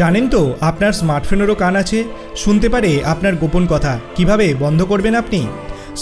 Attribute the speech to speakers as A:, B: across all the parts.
A: জানেন তো, আপনার স্মার্টফোনেরও কান আছে। শুনতে পারে আপনার গোপন কথা। কীভাবে? বন্ধ করবেন আপনি?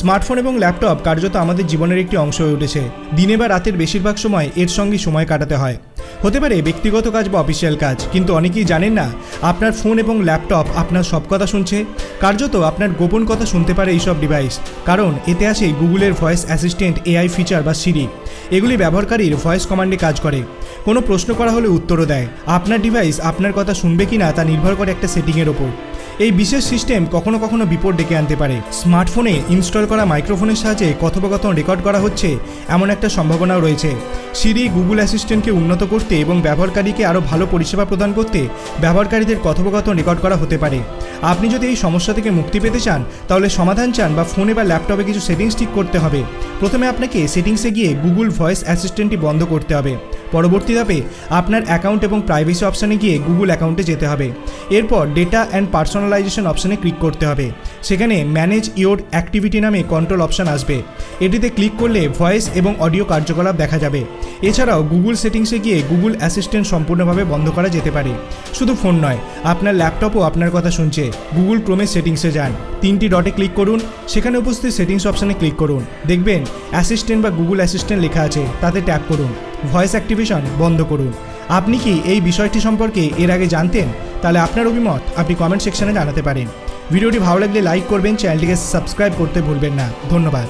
A: স্মার্টফোন এবং ল্যাপটপ কার্যত আমাদের জীবনের একটি অংশ হয়ে উঠেছে। দিনে বা রাতের বেশিরভাগ সময় এর সঙ্গে সময় কাটাতে হয়। হতে পারে ব্যক্তিগত কাজ বা অফিসিয়াল কাজ, কিন্তু অনেকেই জানেন না, আপনার ফোন এবং ল্যাপটপ আপনার সব কথা শুনছে। কার্যত আপনার গোপন কথা শুনতে পারে এইসব ডিভাইস কারণ এতে আসে গুগলের ভয়েস অ্যাসিস্ট্যান্ট এআই ফিচার বা সিরি এগুলি ব্যবহারকারীর ভয়েস কমান্ডে কাজ করে। কোনো প্রশ্ন করা হলে উত্তরও দেয়। আপনার ডিভাইস আপনার কথা শুনবে কিনা তা নির্ভর করে একটা সেটিংয়ের ওপর। এই বিশেষ সিস্টেম কখনো কখনো বিপদ ডেকে আনতে পারে। স্মার্টফোনে ইনস্টল করা মাইক্রোফোনের সাহায্যে কথোপকথন রেকর্ড করা হচ্ছে এমন একটা সম্ভাবনাও রয়েছে। সিরি গুগল অ্যাসিস্ট্যান্টকে উন্নত করতে এবং ব্যবহারকারীকে আরও ভালো পরিষেবা প্রদান করতে ব্যবহারকারীদের কথোপকথন রেকর্ড করা হতে পারে। আপনি যদি এই সমস্যা থেকে মুক্তি পেতে চান, তাহলে সমাধান চান বা ফোনে বা ল্যাপটপে কিছু সেটিংস ঠিক করতে হবে। প্রথমে আপনাকে সেটিংসে গিয়ে গুগল ভয়েস অ্যাসিস্ট্যান্টটি বন্ধ করতে হবে। পরবর্তী ধাপে আপনার অ্যাকাউন্ট এবং প্রাইভেসি অপশানে গিয়ে গুগল অ্যাকাউন্টে যেতে হবে। এরপর ডেটা অ্যান্ড পার্সোনালাইজেশন অপশানে ক্লিক করতে হবে। সেখানে ম্যানেজ ইওর অ্যাক্টিভিটি নামে কন্ট্রোল অপশান আসবে। এটিতে ক্লিক করলে ভয়েস এবং অডিও কার্যকলাপ দেখা যাবে। এছাড়াও গুগল সেটিংসে গিয়ে গুগল অ্যাসিস্ট্যান্ট সম্পূর্ণভাবে বন্ধ করা যেতে পারে। শুধু ফোন নয়, আপনার ল্যাপটপও আপনার কথা শুনছে। গুগল ক্রোমের সেটিংসে যান। তিনটি ডটে ক্লিক করুন। সেখানে উপস্থিত সেটিংস অপশানে ক্লিক করুন। দেখবেন অ্যাসিস্ট্যান্ট বা গুগল অ্যাসিস্ট্যান্ট লেখা আছে। তাতে ট্যাপ করুন। ভয়েস অ্যাক্টিভেশন বন্ধ করুন। আপনি কি এই বিষয়টি সম্পর্কে এর আগে জানতেন? তাহলে আপনার অভিমত আপনি কমেন্ট সেকশনে জানাতে পারেন। ভিডিওটি ভালো লাগলে লাইক করবেন চ্যানেলটিকে সাবস্ক্রাইব করতে ভুলবেন না। ধন্যবাদ।